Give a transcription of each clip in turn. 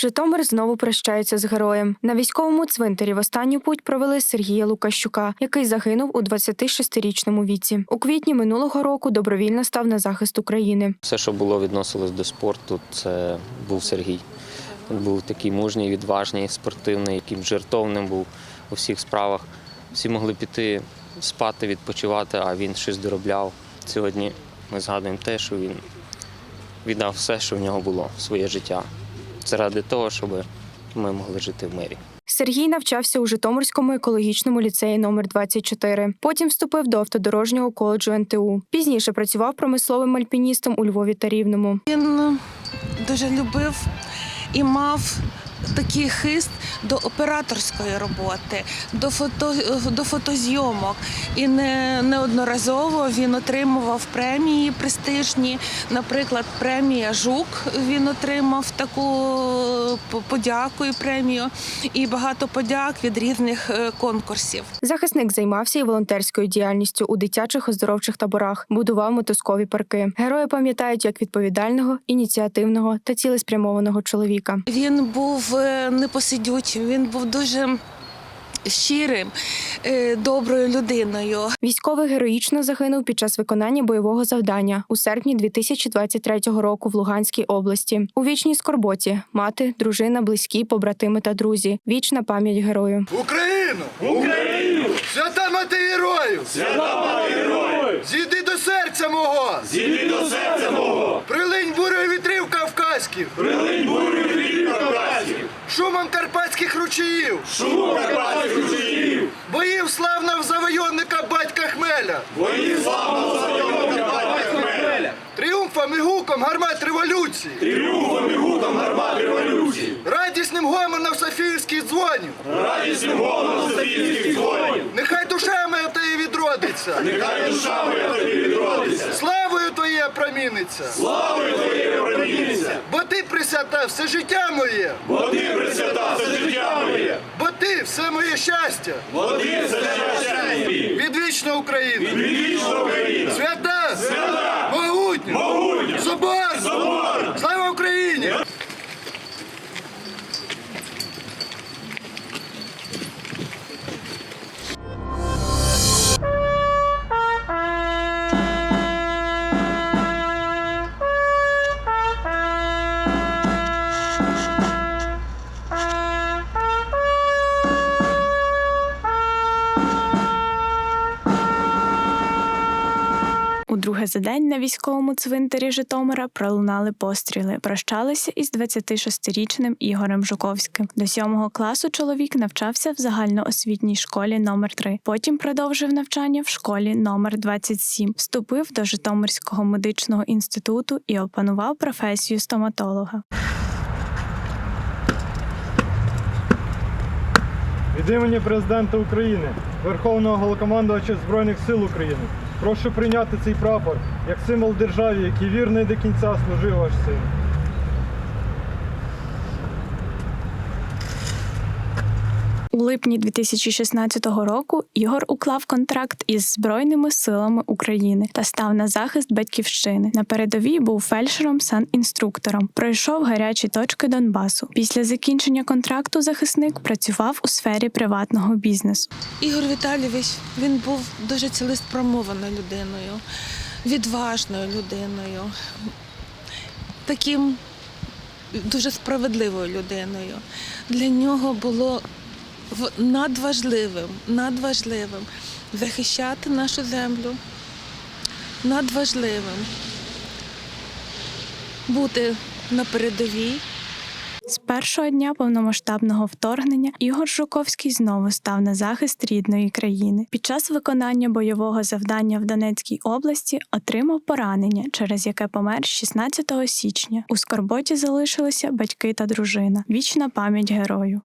Житомир знову прощається з героєм. На військовому цвинтарі в останню путь провели Сергія Лукащука, який загинув у 26-річному віці. У квітні минулого року добровільно став на захист України. Все, що було відносилось до спорту, це був Сергій. Він був такий мужній, відважний, спортивний, яким жертовним був у всіх справах. Всі могли піти спати, відпочивати, а він щось доробляв. Сьогодні ми згадуємо те, що він віддав все, що в нього було, своє життя. Це ради того, щоб ми могли жити в мирі. Сергій навчався у Житомирському екологічному ліцеї номер 24 Потім вступив до автодорожнього коледжу НТУ. Пізніше працював промисловим альпіністом у Львові та Рівному. Він дуже любив і мав такий хист до операторської роботи, до фото до фотозйомок. І не неодноразово він отримував премії престижні. Наприклад, премія Жук він отримав таку подяку і премію, і багато подяк від різних е, конкурсів. Захисник займався і волонтерською діяльністю у дитячих оздоровчих таборах, будував мотузкові парки. Герої пам'ятають як відповідального, ініціативного та цілеспрямованого чоловіка. Він був е, непосидючим, він був дуже щирим, е, доброю людиною. Військовий героїчно загинув під час виконання бойового завдання у серпні 2023 року в Луганській області. У вічній скорботі мати, дружина, близькі, побратими та друзі. Вічна пам'ять герою. Україну! Україну! Свята мати героїв! Свята мати героїв! Зійди до серця мого! Зійди до серця мого, Прилинь кавказьких! прилинь бурю вітрів кавказьких, Шумом карпатських ручаїв! шумом карпатських ручаїв, Боїв славного завойовника батька Хмеля! бої славного завойовника батька Хмеля, Тріумфом і гуком гармат революції! тріумфом і гуком гармат революції, Радісним гомоном Софіївських дзвонів! радісним голосом Софійських дзвонів, Нехай душа моя в тебе відродиться! нехай душа моя тобі відродиться, Славою твоє проміниться! славою твоєю проміниться, Бо ти присвята все життя моє! бо ти присвята все життя моє, Бо ти все моє щастя! бо ти все щастя Відвічна Україна! вічна Україна, Свята! свята, Могутня! могутня, Собор! соборна, за день на військовому цвинтарі Житомира пролунали постріли. Прощалися із 26-річним Ігорем Жуковським. До сьомого класу чоловік навчався в загальноосвітній школі номер 3 Потім продовжив навчання в школі номер 27 Вступив до Житомирського медичного інституту і опанував професію стоматолога. Від імені президента України, Верховного Головнокомандувача Збройних сил України, прошу прийняти цей прапор як символ державі, який вірний до кінця служив ваш син. Липні 2016 року Ігор уклав контракт із Збройними силами України та став на захист батьківщини. На передовій був фельдшером санінструктором. Пройшов гарячі точки Донбасу. Після закінчення контракту захисник працював у сфері приватного бізнесу. Ігор Віталійович він був дуже цілеспрямованою людиною, відважною людиною, таким дуже справедливою людиною. Для нього було надважливим, надважливим захищати нашу землю, надважливим бути на передовій. З першого дня повномасштабного вторгнення Ігор Жуковський знову став на захист рідної країни. Під час виконання бойового завдання в Донецькій області отримав поранення, через яке помер 16 січня. У скорботі залишилися батьки та дружина. Вічна пам'ять герою.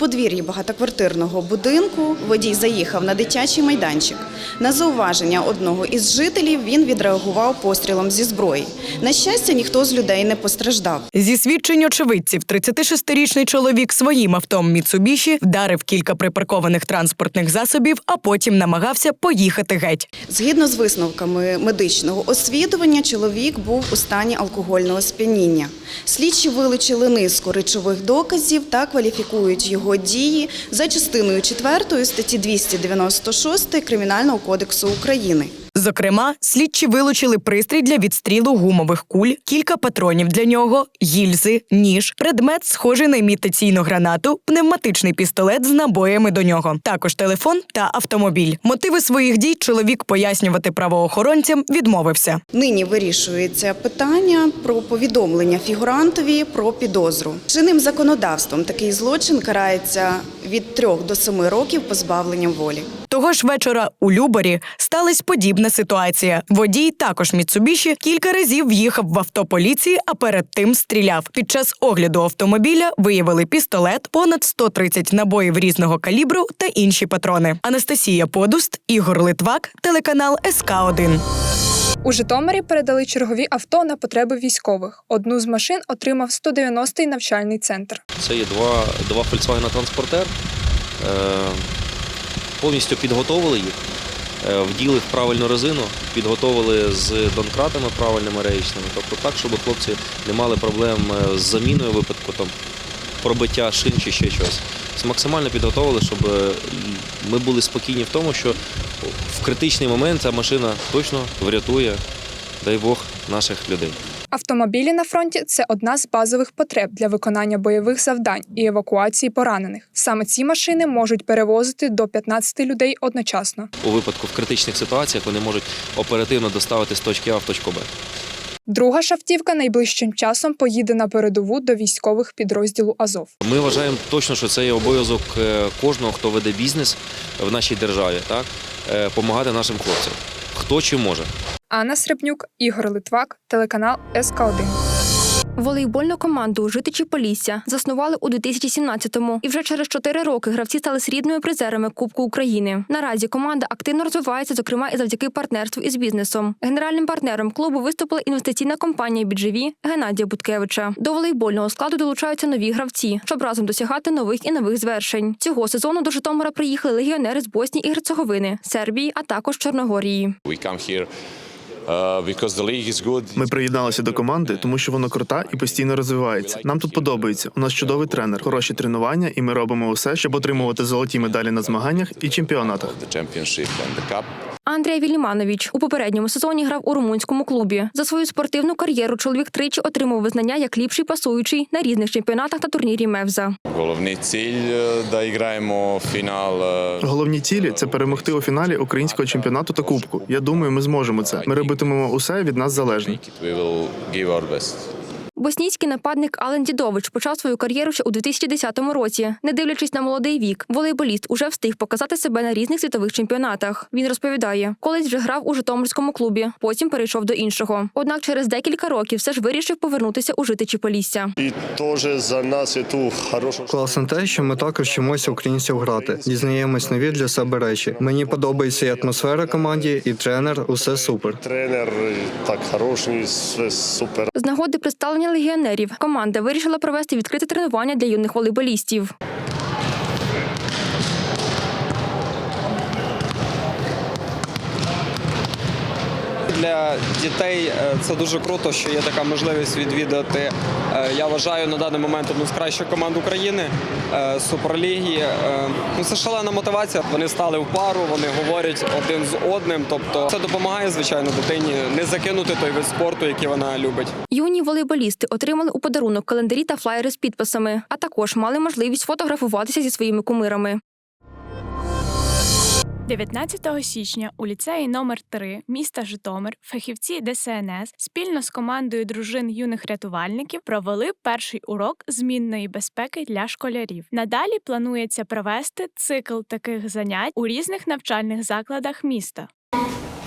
Подвір'ї багатоквартирного будинку водій заїхав на дитячий майданчик. На зауваження одного із жителів він відреагував пострілом зі зброї. На щастя, ніхто з людей не постраждав. Зі свідчень очевидців, 36-річний чоловік своїм авто Міцубіші вдарив кілька припаркованих транспортних засобів, а потім намагався поїхати геть. Згідно з висновками медичного освідування, чоловік був у стані алкогольного сп'яніння. Слідчі вилучили низку речових доказів та кваліфікують його дії за частиною 4 статті 296 Кримінального кодексу України. Зокрема, слідчі вилучили пристрій для відстрілу гумових куль, кілька патронів для нього, гільзи, ніж, предмет, схожий на імітаційну гранату, пневматичний пістолет з набоями до нього, також телефон та автомобіль. Мотиви своїх дій чоловік пояснювати правоохоронцям відмовився. Нині вирішується питання про повідомлення фігурантові про підозру. Чинним законодавством такий злочин карається від 3 до 7 років позбавленням волі. Того ж вечора у Любарі сталася подібна ситуація. Водій, також Міцубіші, кілька разів в'їхав в авто поліції, а перед тим стріляв. Під час огляду автомобіля виявили пістолет, понад 130 набоїв різного калібру та інші патрони. Анастасія Подуст, Ігор Литвак, телеканал СК 1 У Житомирі передали чергові авто на потреби військових. Одну з машин отримав 190-й навчальний центр. Це є два, два Volkswagen Transporter. Е, повністю підготовили їх, е, вділи в правильну резину, підготовили з донкратами правильними реєчними. Тобто так, щоб хлопці не мали проблем е, з заміною випадку там, пробиття шин чи ще щось. Максимально підготовили, щоб е, ми були спокійні в тому, що в критичний момент ця машина точно врятує, дай Бог, наших людей. Автомобілі на фронті це одна з базових потреб для виконання бойових завдань і евакуації поранених. Саме ці машини можуть перевозити до 15 людей одночасно. У випадку в критичних ситуаціях вони можуть оперативно доставити з точки А в точку Б. Друга ж автівка найближчим часом поїде на передову до військових підрозділу Азов. Ми вважаємо точно, що це є обов'язок е, кожного, хто веде бізнес в нашій державі, так допомагати нашим хлопцям. Хто чи може. Анна Сребнюк, Ігор Литвак, телеканал СК 1 Волейбольну команду Житичі Полісся заснували у 2017-му, і вже через чотири роки гравці стали срібними призерами Кубку України. Наразі команда активно розвивається, зокрема і завдяки партнерству із бізнесом. Генеральним партнером клубу виступила інвестиційна компанія «Біджеві» Геннадія Буткевича. До волейбольного складу долучаються нові гравці, щоб разом досягати нових і нових звершень. Цього сезону до Житомира приїхали легіонери з Боснії і Герцеговини, Сербії, а також Чорногорії. Ми приєдналися до команди, тому що вона крута і постійно розвивається. Нам тут подобається. У нас чудовий тренер, хороші тренування, і ми робимо усе, щоб отримувати золоті медалі на змаганнях і чемпіонатах. Андрій Віліманович у попередньому сезоні грав у румунському клубі. За свою спортивну кар'єру чоловік тричі отримав визнання як ліпший пасуючий на різних чемпіонатах та турнірі Мевза. Головний ціль да граємо фінал. Головні цілі це перемогти у фіналі українського чемпіонату та кубку. Я думаю, ми зможемо це. Ми робитимемо усе від нас залежне. Боснійський нападник Ален Дідович почав свою кар'єру ще у 2010 році. Не дивлячись на молодий вік, волейболіст уже встиг показати себе на різних світових чемпіонатах. Він розповідає, колись вже грав у Житомирському клубі, потім перейшов до іншого. Однак через декілька років все ж вирішив повернутися у житичі Полісся. І теж за нас є ту хорошу Класно те, що ми також вчимося українців грати, дізнаємось нові для себе речі. Мені подобається і атмосфера команді, і тренер. Усе супер. тренер, так хороший, все супер. З нагоди представлення легіонерів команда вирішила провести відкрите тренування для юних волейболістів. Для дітей е, це дуже круто, що є така можливість відвідати. е, Я вважаю на даний момент одну з кращих команд України е, Суперліги. Е, Ну це шалена мотивація. Вони стали в пару, вони говорять один з одним. Тобто це допомагає, звичайно, дитині не закинути той вид спорту, який вона любить. Юні волейболісти отримали у подарунок календарі та флаєри з підписами, а також мали можливість фотографуватися зі своїми кумирами. 19 січня у ліцеї номер 3 міста Житомир фахівці ДСНС спільно з командою дружин юних рятувальників провели перший урок змінної безпеки для школярів. Надалі планується провести цикл таких занять у різних навчальних закладах міста.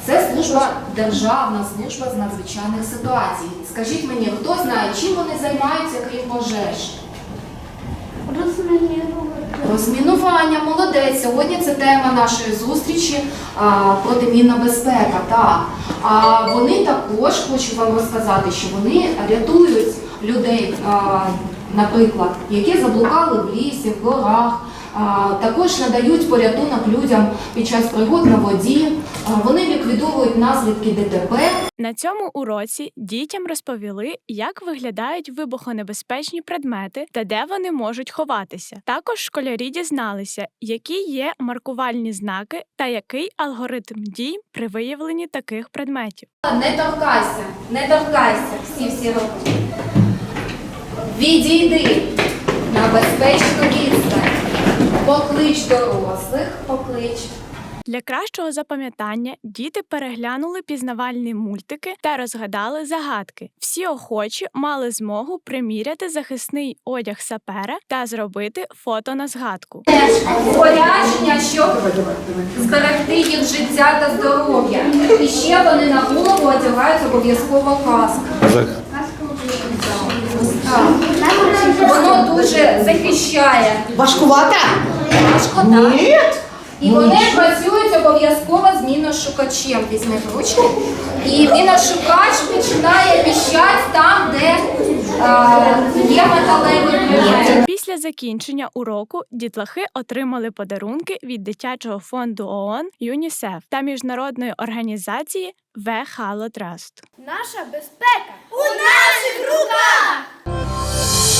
Це служба державна служба з надзвичайних ситуацій. Скажіть мені, хто знає, чим вони займаються, крім пожеж? Розмінірувати Розмінування, молодець. Сьогодні це тема нашої зустрічі а, протимінна безпека. Так. А вони також хочу вам розказати, що вони рятують людей, а, наприклад, які заблукали в лісі, в горах. Також надають порятунок людям під час пригод на воді. Вони ліквідовують наслідки ДТП. На цьому уроці дітям розповіли, як виглядають вибухонебезпечні предмети та де вони можуть ховатися. Також школярі дізналися, які є маркувальні знаки та який алгоритм дій при виявленні таких предметів. Не торкайся, не торкайся, всі всі роки. Відійди на безпечну відстань. Поклич дорослих, поклич. Для кращого запам'ятання діти переглянули пізнавальні мультики та розгадали загадки. Всі охочі мали змогу приміряти захисний одяг сапера та зробити фото на згадку. Спорядження, щоб зберегти їх життя та здоров'я. І ще вони на голову одягають обов'язково каску. Так. Воно дуже захищає. Важкувата? Важко, так. І вони працюють обов'язково з міношукачем. Візьми в ручку. І міношукач починає піщать там, де е, є металевий предмет. Після закінчення уроку дітлахи отримали подарунки від дитячого фонду ООН ЮНІСЕФ та міжнародної організації Halo Trust. Наша безпека у наших руках!